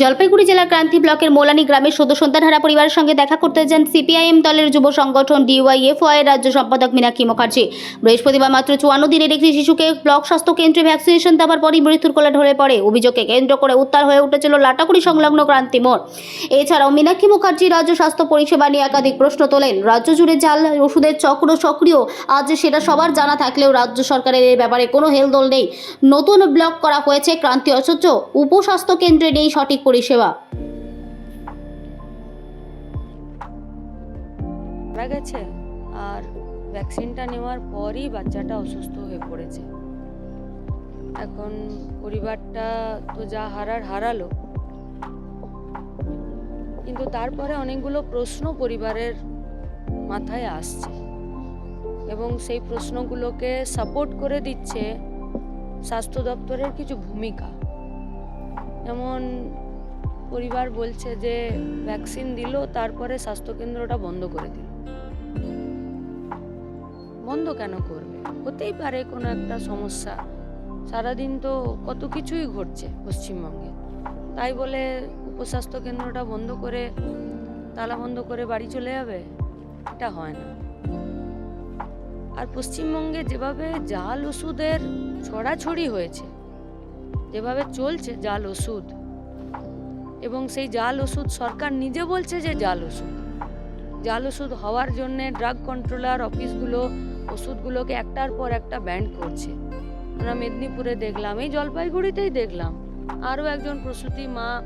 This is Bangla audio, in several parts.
জলপাইগুড়ি জেলার ক্রান্তি ব্লকের মোলানি গ্রামের সদ্য সন্তানহারা পরিবারের সঙ্গে দেখা করতে যান সিপিআইএম দলের যুব সংগঠন ডিওয়াইএফওয়াই রাজ্য সম্পাদক মীনাক্ষী মুখার্জি। বৃহস্পতিবার মাত্র চুয়ান্ন দিনের একটি শিশুকে ব্লক স্বাস্থ্য কেন্দ্রে ভ্যাকসিনেশন দেওয়ার পরই মৃত্যুর কোলে ঢলে পড়ে। অভিযোগকে কেন্দ্র করে উত্তাল হয়ে উঠেছিল লাটাকুড়ি সংলগ্ন ক্রান্তি মোড়। এছাড়াও মীনাক্ষী মুখার্জি রাজ্য স্বাস্থ্য পরিষেবা নিয়ে একাধিক প্রশ্ন তোলেন। রাজ্য জুড়ে জাল, ওষুধের চক্র সক্রিয়, আজ সেটা সবার জানা থাকলেও রাজ্য সরকারের এই ব্যাপারে কোনো হেলদোল নেই। নতুন ব্লক করা হয়েছে ক্রান্তি অথচ উপস্বাস্থ্য কেন্দ্রে নেই সঠিক পরিষেবা। গেছে আর ভ্যাকসিনটা নেওয়ার পরই বাচ্চাটা অসুস্থ হয়ে পড়েছে। এখন পরিবারটা তো যা হারার হারালো। কিন্তু তারপরে অনেকগুলো প্রশ্ন পরিবারের মাথায় আসছে এবং সেই প্রশ্নগুলোকে সাপোর্ট করে দিচ্ছে স্বাস্থ্য দপ্তরের কিছু ভূমিকা। যেমন পরিবার বলছে যে ভ্যাকসিন দিল, তারপরে স্বাস্থ্যকেন্দ্রটা বন্ধ করে দিল। বন্ধ কেন করবে? হতেই পারে কোনো একটা সমস্যা। সারাদিন তো কত কিছুই ঘটছে পশ্চিমবঙ্গে। তাই বলে উপস্বাস্থ্য কেন্দ্রটা বন্ধ করে, তালা বন্ধ করে বাড়ি চলে যাবে? এটা হয় না। আর পশ্চিমবঙ্গে যেভাবে জাল ওষুধের ছড়াছড়ি হয়েছে যেভাবে চলছে জাল ওষুধ। এবং সেই জাল ওষুধ সরকার নিজে বলছে যে জাল ওষুধ। জাল ওষুধ হওয়ার জন্য ড্রাগ কন্ট্রোলার অফিসগুলো ওষুধগুলোকে একটার পর একটা ব্যান্ড করছে। আমরা মেদিনীপুরে দেখলাম, এই জলপাইগুড়িতেই দেখলাম। আরও একজন প্রসূতি মা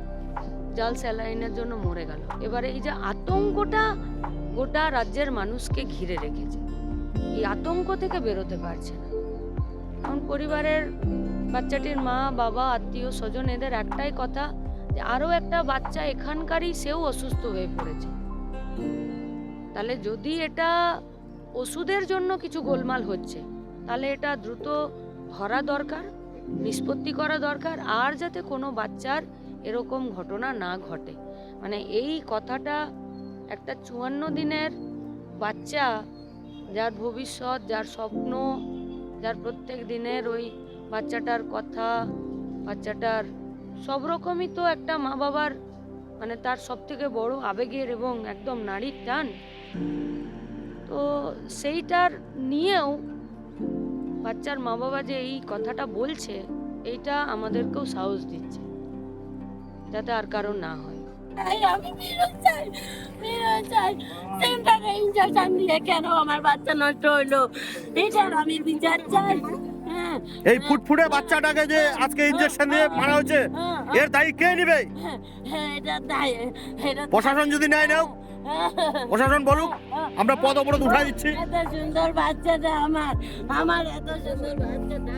জাল স্যালাইনের জন্য মরে গেল। এবারে এই যে আতঙ্কটা গোটা রাজ্যের মানুষকে ঘিরে রেখেছে। এই আতঙ্ক থেকে বেরোতে পারছে না। এখন পরিবারের বাচ্চাটির মা, বাবা, আত্মীয়, স্বজন এদের একটাই কথা যে আরও একটা বাচ্চা এখানকারই সেও অসুস্থ হয়ে পড়েছে। তাহলে যদি এটা ওষুধের জন্য কিছু গোলমাল হচ্ছে, তাহলে এটা দ্রুত ধরা দরকার, নিষ্পত্তি করা দরকার, আর যাতে কোনো বাচ্চার এরকম ঘটনা না ঘটে। মানে এই কথাটা একটা চুয়ান্ন দিনের বাচ্চা, যার ভবিষ্যৎ, যার স্বপ্ন, যার প্রত্যেক দিনের ওই বাচ্চাটার কথা, বাচ্চাটার সব রকমই তো একটা মা বাবার মানে তার সব থেকে বড় আবেগের এবং একদম নারীর টান। তো সেইটার নিয়েও বাচ্চার মা বাবা যে এই কথাটা বলছে, এইটা আমাদেরকেও সাহস দিচ্ছে, যাতে আর কারও না হয়। কেন আমার বাচ্চা নষ্ট হইল এটার আমি বিচার চাই। এই ফুটফুটে বাচ্চাটাকে যে আজকে ইনজেকশন দিয়ে মারা হয়েছে হ্যাঁ, এর দায়ী কে নিবে? প্রশাসন যদি নেয় নাও প্রশাসন বলুক আমরা পদ অবরোধ উঠাই দিচ্ছি। এত সুন্দর বাচ্চাটা আমার আমার এত সুন্দর বাচ্চাটা।